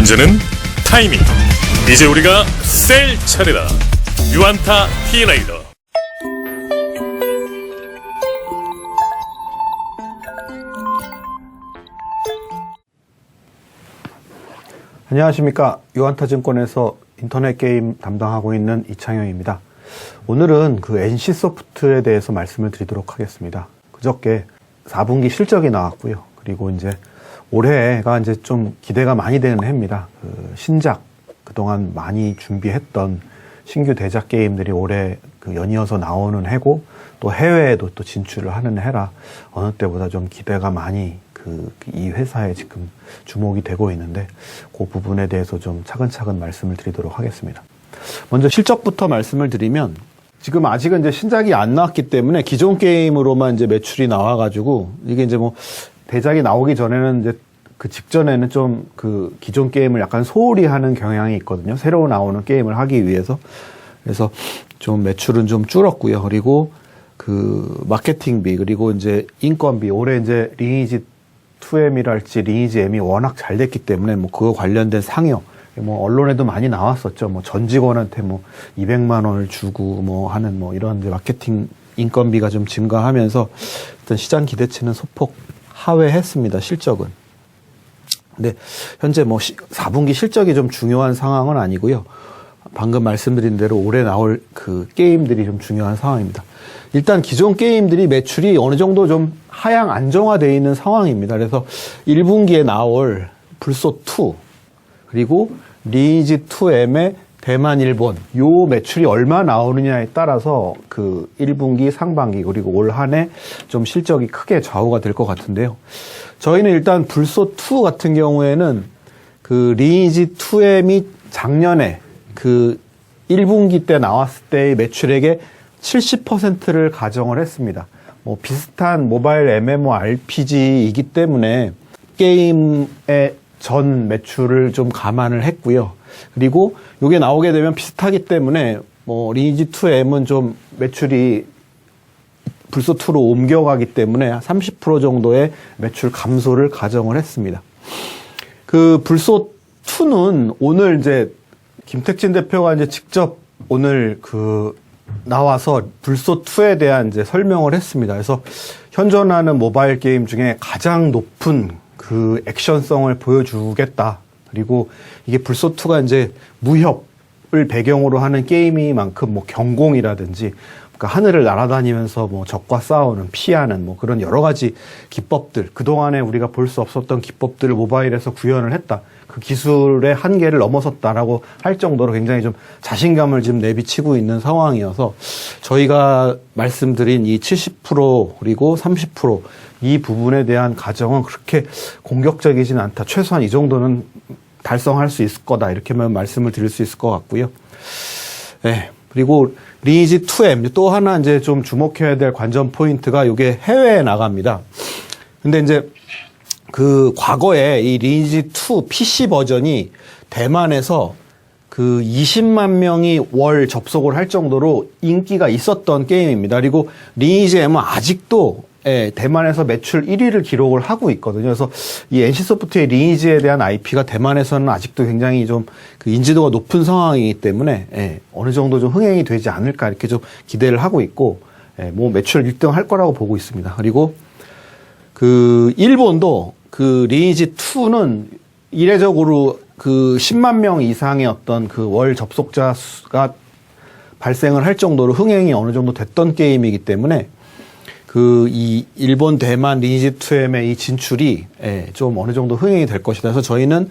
문제는 타이밍. 이제 우리가 셀 차례다. 유안타 티라이더. 안녕하십니까. 유한타증권에서 인터넷 게임 담당하고 있는 이창영입니다. 오늘은 그 NC소프트에 대해서 말씀을 드리도록 하겠습니다. 그저께 4분기 실적이 나왔고요. 그리고 이제 올해가 이제 좀 기대가 많이 되는 해입니다. 그 신작, 그동안 많이 준비했던 신규 대작 게임들이 올해 그 연이어서 나오는 해고 또 해외에도 또 진출을 하는 해라 어느 때보다 좀 기대가 많이 그 이 회사에 지금 주목이 되고 있는데 그 부분에 대해서 좀 차근차근 말씀을 드리도록 하겠습니다. 먼저 실적부터 말씀을 드리면 지금 아직은 이제 신작이 안 나왔기 때문에 기존 게임으로만 이제 매출이 나와가지고 이게 이제 뭐 대작이 나오기 전에는 이제 그 직전에는 좀 그 기존 게임을 약간 소홀히 하는 경향이 있거든요. 새로 나오는 게임을 하기 위해서. 그래서 좀 매출은 좀 줄었고요. 그리고 그 마케팅비 그리고 이제 인건비 올해 이제 리니지 2M이랄지 리니지 M이 워낙 잘 됐기 때문에 뭐 그거 관련된 상여 뭐 언론에도 많이 나왔었죠. 뭐 전 직원한테 뭐 200만 원을 주고 뭐 하는 뭐 이런 마케팅 인건비가 좀 증가하면서 일단 시장 기대치는 소폭 하회했습니다. 실적은. 근데 현재 뭐 4분기 실적이 좀 중요한 상황은 아니고요. 방금 말씀드린 대로 올해 나올 그 게임들이 좀 중요한 상황입니다. 일단 기존 게임들이 매출이 어느 정도 좀 하향 안정화되어 있는 상황입니다. 그래서 1분기에 나올 불소2 그리고 리니지 2M의 대만, 일본 요 매출이 얼마 나오느냐에 따라서 그 1분기, 상반기 그리고 올 한 해 좀 실적이 크게 좌우가 될 것 같은데요. 저희는 일단 불소 2 같은 경우에는 그 리니지 2M이 작년에 그 1분기 때 나왔을 때의 매출액의 70%를 가정을 했습니다. 뭐 비슷한 모바일 MMORPG이기 때문에 게임의 전 매출을 좀 감안을 했고요. 그리고 이게 나오게 되면 비슷하기 때문에 뭐 리니지 2M은 좀 매출이 불소 2로 옮겨가기 때문에 30% 정도의 매출 감소를 가정을 했습니다. 그 불소 2는 오늘 이제 김택진 대표가 이제 직접 오늘 그 나와서 불소 2에 대한 이제 설명을 했습니다. 그래서 현존하는 모바일 게임 중에 가장 높은 그 액션성을 보여주겠다. 그리고 이게 불소 2가 이제 무협을 배경으로 하는 게임이만큼 뭐 경공이라든지 그러니까 하늘을 날아다니면서 뭐 적과 싸우는 피하는 뭐 그런 여러 가지 기법들 그동안에 우리가 볼 수 없었던 기법들을 모바일에서 구현을 했다. 그 기술의 한계를 넘어섰다라고 할 정도로 굉장히 좀 자신감을 지금 내비치고 있는 상황이어서 저희가 말씀드린 이 70% 그리고 30%이 부분에 대한 가정은 그렇게 공격적이지는 않다. 최소한 이 정도는 달성할 수 있을 거다. 이렇게만 말씀을 드릴 수 있을 것 같고요. 네. 그리고 리니지 2M 또 하나 이제 좀 주목해야 될 관전 포인트가 이게 해외에 나갑니다. 근데 이제 그 과거에 이 리니지 2 PC 버전이 대만에서 그 20만 명이 월 접속을 할 정도로 인기가 있었던 게임입니다. 그리고 리니지 M은 아직도 예, 대만에서 매출 1위를 기록을 하고 있거든요. 그래서 이 NC소프트의 리니지에 대한 IP가 대만에서는 아직도 굉장히 좀 그 인지도가 높은 상황이기 때문에 예, 어느 정도 좀 흥행이 되지 않을까 이렇게 좀 기대를 하고 있고 예, 뭐 매출 1등 할 거라고 보고 있습니다. 그리고 그 일본도 그 리니지 2는 이례적으로 그 10만 명 이상의 어떤 그 월 접속자 수가 발생을 할 정도로 흥행이 어느 정도 됐던 게임이기 때문에 그 이 일본 대만 리니지 2M의 이 진출이 예, 좀 어느 정도 흥행이 될 것이다. 그래서 저희는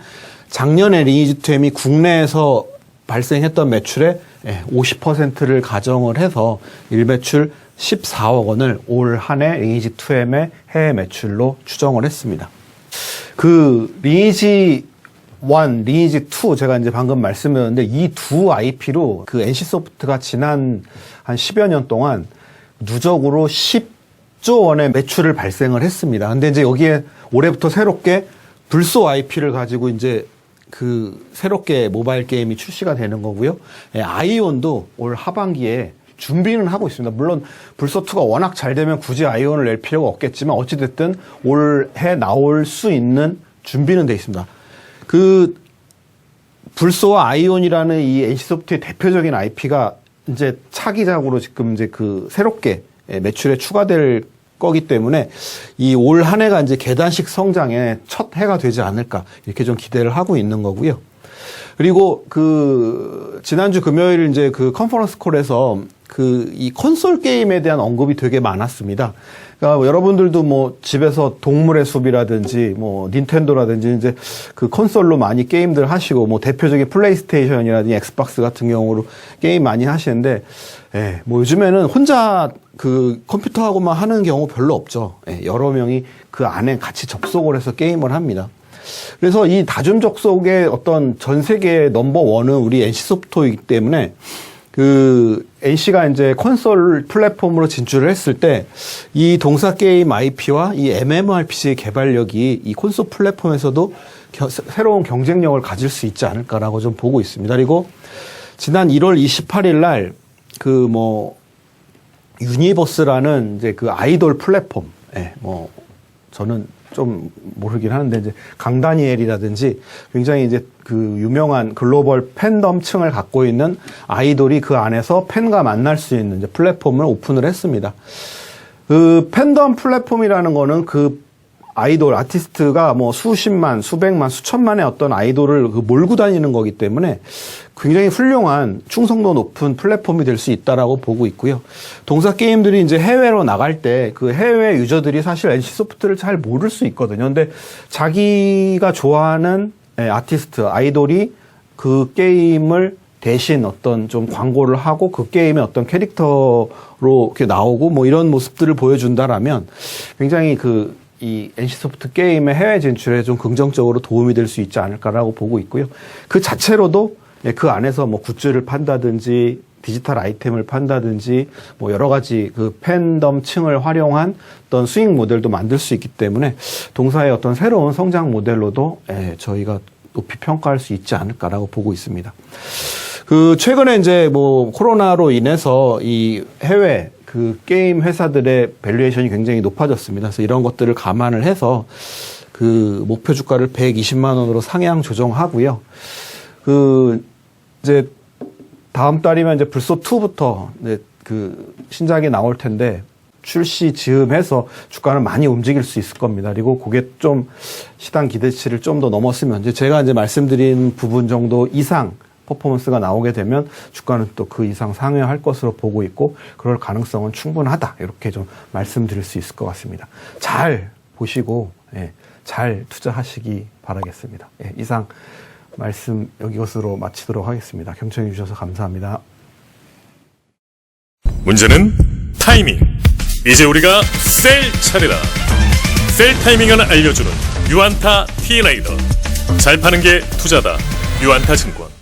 작년에 리니지 2M이 국내에서 발생했던 매출의 50%를 가정을 해서 일매출 14억 원을 올 한 해 리니지 2M의 해외 매출로 추정을 했습니다. 그 리니지 1, 리니지 2 제가 이제 방금 말씀드렸는데 이 두 IP로 그 NC소프트가 지난 한 10여 년 동안 누적으로 10 조 원의 매출을 발생을 했습니다. 근데 이제 여기에 올해부터 새롭게 불소 IP를 가지고 이제 그 새롭게 모바일 게임이 출시가 되는 거고요. 예, 아이온도 올 하반기에 준비는 하고 있습니다. 물론 불소2가 워낙 잘 되면 굳이 아이온을 낼 필요가 없겠지만 어찌됐든 올해 나올 수 있는 준비는 돼 있습니다. 그 불소와 아이온이라는 이 NC소프트의 대표적인 IP가 이제 차기작으로 지금 이제 그 새롭게 예, 매출에 추가될 거기 때문에 이 올 한 해가 이제 계단식 성장의 첫 해가 되지 않을까 이렇게 좀 기대를 하고 있는 거고요. 그리고 그 지난주 금요일 이제 그 컨퍼런스 콜에서 그 이 콘솔 게임에 대한 언급이 되게 많았습니다. 그러니까 뭐 여러분들도 뭐 집에서 동물의 숲이라든지 뭐 닌텐도라든지 이제 그 콘솔로 많이 게임들 하시고 뭐 대표적인 플레이스테이션이라든지 엑스박스 같은 경우로 게임 많이 하시는데 예, 뭐 요즘에는 혼자 그 컴퓨터하고만 하는 경우 별로 없죠. 예, 여러 명이 그 안에 같이 접속을 해서 게임을 합니다. 그래서 이 다중 접속의 어떤 전 세계 넘버 원은 우리 NC 소프트이기 때문에 그 NC가 이제 콘솔 플랫폼으로 진출을 했을 때 이 동사 게임 IP와 이 MMORPG 개발력이 이 콘솔 플랫폼에서도 겨- 새로운 경쟁력을 가질 수 있지 않을까라고 좀 보고 있습니다. 그리고 지난 1월 28일 날 그 뭐 유니버스라는 이제 그 아이돌 플랫폼, 예, 뭐 저는 좀 모르긴 하는데 이제 강다니엘이라든지 굉장히 이제 그 유명한 글로벌 팬덤층을 갖고 있는 아이돌이 그 안에서 팬과 만날 수 있는 이제 플랫폼을 오픈을 했습니다. 그 팬덤 플랫폼이라는 거는 그 아이돌 아티스트가 뭐 수십만, 수백만, 수천만의 어떤 아이돌을 그 몰고 다니는 거기 때문에 굉장히 훌륭한 충성도 높은 플랫폼이 될 수 있다라고 보고 있고요. 동사 게임들이 이제 해외로 나갈 때 그 해외 유저들이 사실 NC 소프트를 잘 모를 수 있거든요. 근데 자기가 좋아하는 예, 아티스트, 아이돌이 그 게임을 대신 어떤 좀 광고를 하고 그 게임의 어떤 캐릭터로 이렇게 나오고 뭐 이런 모습들을 보여준다라면 굉장히 그 이 NC소프트 게임의 해외 진출에 좀 긍정적으로 도움이 될 수 있지 않을까라고 보고 있고요. 그 자체로도 예, 그 안에서 뭐 굿즈를 판다든지 디지털 아이템을 판다든지 뭐 여러 가지 그 팬덤 층을 활용한 어떤 수익 모델도 만들 수 있기 때문에 동사의 어떤 새로운 성장 모델로도 예, 저희가 높이 평가할 수 있지 않을까라고 보고 있습니다. 그 최근에 이제 뭐 코로나로 인해서 이 해외 그 게임 회사들의 밸류에이션이 굉장히 높아졌습니다. 그래서 이런 것들을 감안을 해서 그 목표 주가를 120만 원으로 상향 조정하고요. 그 이제 다음 달이면 이제 불소 2부터 이제 그 신작이 나올 텐데 출시 즈음해서 주가는 많이 움직일 수 있을 겁니다. 그리고 그게 좀 시장 기대치를 좀 더 넘었으면 이제 제가 이제 말씀드린 부분 정도 이상 퍼포먼스가 나오게 되면 주가는 또 그 이상 상회할 것으로 보고 있고 그럴 가능성은 충분하다 이렇게 좀 말씀드릴 수 있을 것 같습니다. 잘 보시고 예, 잘 투자하시기 바라겠습니다. 예, 이상 말씀 여기것으로 마치도록 하겠습니다. 경청해 주셔서 감사합니다. 문제는 타이밍. 이제 우리가 셀 차례다. 셀 타이밍을 알려주는 유안타 T라이더. 잘 파는 게 투자다. 유안타 증권.